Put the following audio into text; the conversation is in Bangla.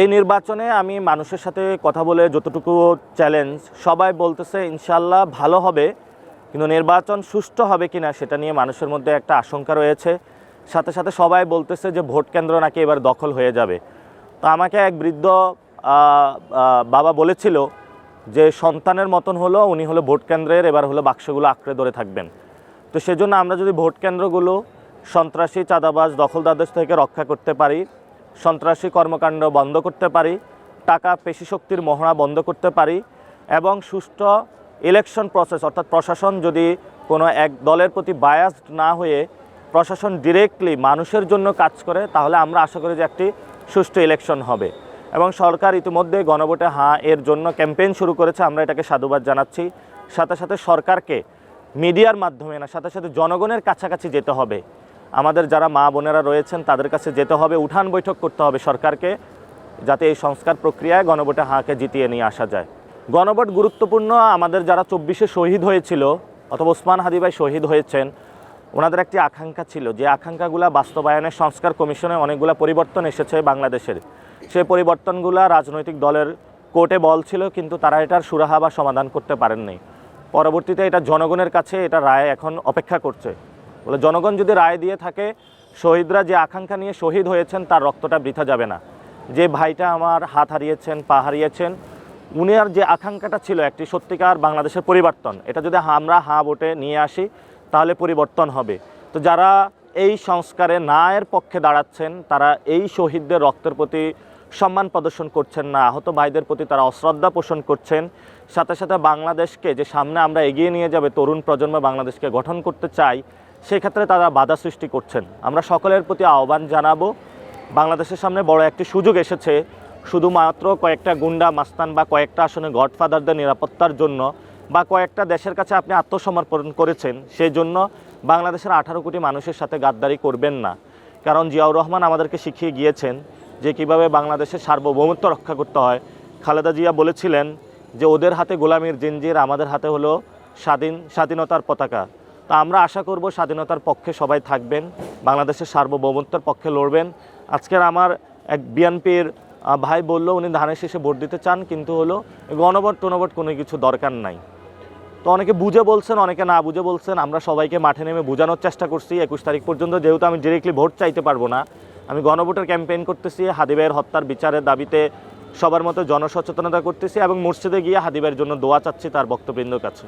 এই নির্বাচনে আমি মানুষের সাথে কথা বলে যতটুকু চ্যালেঞ্জ সবাই বলতেছে ইনশাল্লাহ ভালো হবে, কিন্তু নির্বাচন সুষ্ঠু হবে কি না সেটা নিয়ে মানুষের মধ্যে একটা আশঙ্কা রয়েছে। সাথে সাথে সবাই বলতেছে যে ভোট কেন্দ্র নাকি এবার দখল হয়ে যাবে। তো আমাকে এক বৃদ্ধ বাবা বলেছিল যে সন্তানের মতন হলো, উনি হলো ভোট কেন্দ্রের, এবার হলো বাক্সগুলো আঁকড়ে ধরে থাকবেন। তো সেজন্য আমরা যদি ভোট কেন্দ্রগুলো সন্ত্রাসী, চাঁদাবাজ, দখলদারদের থেকে রক্ষা করতে পারি সন্ত্রাসী কর্মকাণ্ড বন্ধ করতে পারি, টাকা পেশি শক্তির মহড়া বন্ধ করতে পারি এবং সুষ্ঠু ইলেকশন প্রসেস অর্থাৎ প্রশাসন যদি কোনো এক দলের প্রতি বায়াসড না হয়ে প্রশাসন ডিরেক্টলি মানুষের জন্য কাজ করে, তাহলে আমরা আশা করি যে একটি সুষ্ঠু ইলেকশন হবে। এবং সরকার ইতিমধ্যে গণভোটে হাঁ, এর জন্য ক্যাম্পেইন শুরু করেছে, আমরা এটাকে সাধুবাদ জানাচ্ছি। সাথে সাথে সরকারকে মিডিয়ার মাধ্যমে না, সাথে সাথে জনগণের কাছাকাছি যেতে হবে। আমাদের যারা মা বোনেরা রয়েছেন, তাদের কাছে যেতে হবে, উঠান বৈঠক করতে হবে সরকারকে, যাতে এই সংস্কার প্রক্রিয়ায় গণভোটে হাঁকে জিতিয়ে নিয়ে আসা যায়। গণভোট গুরুত্বপূর্ণ, আমাদের যারা চব্বিশে শহীদ হয়েছিল, অথবা ওসমান হাদি ভাই শহীদ হয়েছেন, ওনাদের একটি আকাঙ্ক্ষা ছিল যে আকাঙ্ক্ষাগুলো বাস্তবায়নের সংস্কার কমিশনে অনেকগুলো পরিবর্তন এসেছে বাংলাদেশের। সেই পরিবর্তনগুলো রাজনৈতিক দলের কোর্টে বল ছিল, কিন্তু তারা এটার সুরাহা বা সমাধান করতে পারেননি। পরবর্তীতে এটা জনগণের কাছে এটা রায় এখন অপেক্ষা করছে। বলে, জনগণ যদি রায় দিয়ে থাকে, শহীদরা যে আকাঙ্ক্ষা নিয়ে শহীদ হয়েছেন, তার রক্তটা বৃথা যাবে না। যে ভাইটা আমার হাত হারিয়েছেন, পা হারিয়েছেন উনার যে আকাঙ্ক্ষাটা ছিল একটি সত্যিকার বাংলাদেশের পরিবর্তন, এটা যদি আমরা হা ভোটে নিয়ে আসি, তাহলে পরিবর্তন হবে। তো যারা এই সংস্কারে না এর পক্ষে দাঁড়াচ্ছেন, তারা এই শহীদদের রক্তের প্রতি সম্মান প্রদর্শন করছেন না, আহত ভাইদের প্রতি তারা অশ্রদ্ধা পোষণ করছেন। সাথে সাথে বাংলাদেশকে যে সামনে আমরা এগিয়ে নিয়ে যাবে, তরুণ প্রজন্ম বাংলাদেশকে গঠন করতে চাই সেক্ষেত্রে তারা বাধা সৃষ্টি করছেন। আমরা সকলের প্রতি আহ্বান জানাব, বাংলাদেশের সামনে বড় একটি সুযোগ এসেছে। শুধুমাত্র কয়েকটা গুন্ডা মাস্তান বা কয়েকটা আসনে গডফাদারদের নিরাপত্তার জন্য বা কয়েকটা দেশের কাছে আপনি আত্মসমর্পণ করেছেন সেই জন্য বাংলাদেশের আঠারো কোটি মানুষের সাথে গাদ্দারি করবেন না। কারণ জিয়াউর রহমান আমাদেরকে শিখিয়ে গিয়েছেন যে কীভাবে বাংলাদেশের সার্বভৌমত্ব রক্ষা করতে হয়। খালেদা জিয়া বলেছিলেন যে, ওদের হাতে গোলামির জিঞ্জির আমাদের হাতে হলো স্বাধীন, স্বাধীনতার পতাকা। তা আমরা আশা করব স্বাধীনতার পক্ষে সবাই থাকবেন, বাংলাদেশের সার্বভৌমত্বের পক্ষে লড়বেন। আজকের আমার এক বিএনপির ভাই বলল, উনি ধানের শেষে ভোট দিতে চান, কিন্তু হলো গণভোট, টনভোট কোনো কিছু দরকার নাই। তো অনেকে বুঝে বলছেন, অনেকে না বুঝে বলছেন, আমরা সবাইকে মাঠে নেমে বোঝানোর চেষ্টা করছি। একুশ তারিখ পর্যন্ত যেহেতু আমি ডিরেক্টলি ভোট চাইতে পারব না, আমি গণভোটের ক্যাম্পেইন করতেছি, হাদিবের হত্যার বিচারের দাবিতে সবার মতো জনসচেতনতা করতেছি এবং মসজিদে গিয়ে হাদিবের জন্য দোয়া চাচ্ছি তার বক্তবৃন্দর কাছে।